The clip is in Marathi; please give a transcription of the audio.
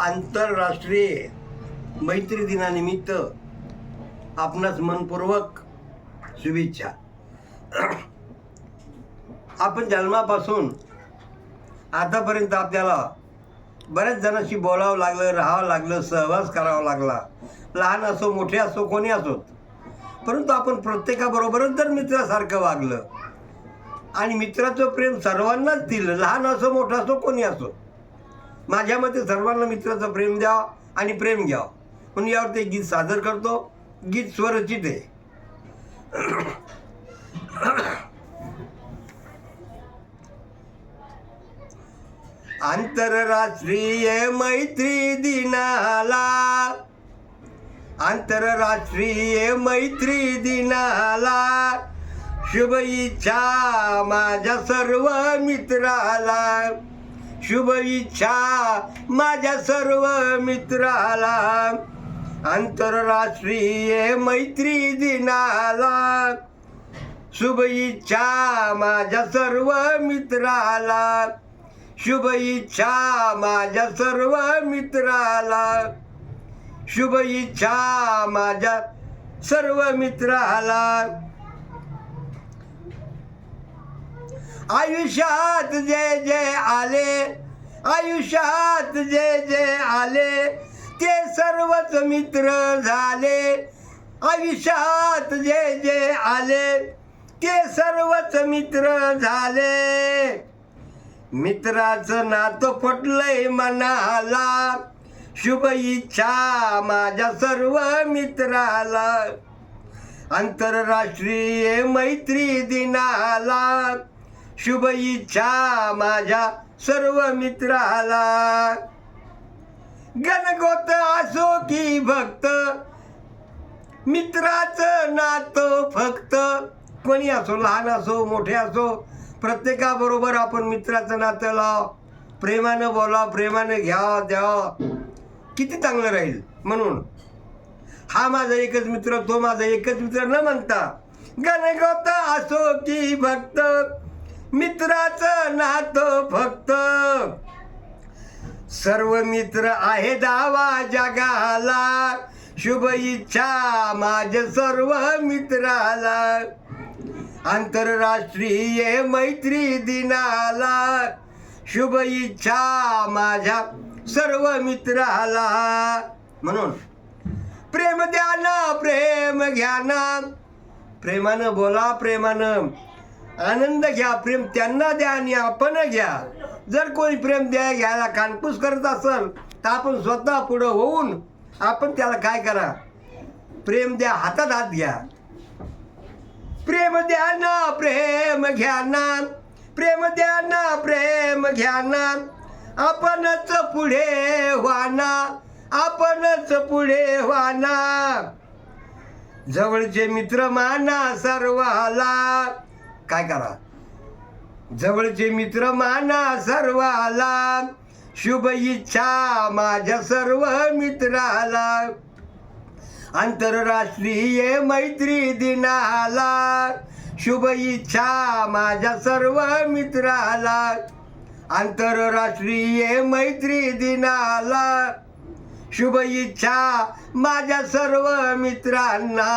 आंतरराष्ट्रीय मैत्री दिनानिमित्त आपणास मनपूर्वक शुभेच्छा. आपण जन्मापासून आतापर्यंत आपल्याला बऱ्याच जणांशी बोलावं लागलं राहावं लागलं सहवास करावा लागला. लहान असो मोठे असो कोणी असोत परंतु आपण प्रत्येकाबरोबरच जर मित्रासारखं वागलं आणि मित्राचं प्रेम सर्वांनाच दिलं लहान असो मोठं असो कोणी असो माझ्या मते सर्वांना मित्राचं प्रेम द्यावं आणि प्रेम घ्यावं म्हणून यावर ते गीत सादर करतो. गीत स्वरचित आहे. आंतरराष्ट्रीय मैत्री दिनाला आंतरराष्ट्रीय मैत्री दिनाला शुभ इच्छा माझ्या सर्व मित्राला. शुभ इच्छा माझ्या सर्व मित्राला. आंतरराष्ट्रीय मैत्री दिनाला. शुभ इच्छा माझ्या सर्व मित्राला. शुभ इच्छा माझ्या सर्व मित्राला. शुभ इच्छा माझ्या सर्व मित्राला. आयुष्यात जे जे आले आयुष्यात जे जे आले ते सर्वच मित्र झाले. आयुष्यात जे जे आले ते सर्वच मित्र झाले. मित्राचं नातं पटलंय मनाला शुभ इच्छा माझ्या सर्व मित्राला. आंतरराष्ट्रीय मैत्री दिनाला शुभ इच्छा माझ्या सर्व मित्राला. गणगोत असो की भक्त मित्राचं नातं फक्त. कोणी असो लहान असो मोठे असो प्रत्येकाबरोबर आपण मित्राचं नातं लाव. प्रेमानं बोला प्रेमानं घ्या द्या. किती चांगलं राहील म्हणून. हा माझा एकच मित्र तो माझा एकच मित्र न म्हणता गणगोत असो की भक्त. मित्राचं नातं फक्त. सर्व मित्र आहे दावा जगाला. शुभ इच्छा माझ सर्व मित्राला. आंतरराष्ट्रीय मैत्री दिनाला. शुभ इच्छा माझ्या सर्व मित्राला. म्हणून प्रेम द्या ना प्रेम घ्या ना प्रेमानं बोला प्रेमानं. आनंद घ्या प्रेम त्यांना द्या आणि आपण घ्या. जर कोणी प्रेम द्या घ्यायला कानपूस करत असेल तर आपण स्वतः पुढं होऊन आपण त्याला काय करा? प्रेम द्या हातात हात घ्या. प्रेम द्या ना प्रेम घ्या ना. प्रेम द्या ना प्रेम घ्या ना. आपणच पुढे व्हाना आपणच पुढे व्हाना जवळचे मित्र माना सर्वाला काय करा? जवळचे मित्र माना सर्वाला शुभ इच्छा माझ्या सर्व मित्राला. आंतरराष्ट्रीय मैत्री दिनाला शुभ इच्छा माझ्या सर्व मित्राला. आंतरराष्ट्रीय मैत्री दिनाला शुभ इच्छा माझ्या सर्व मित्रांना.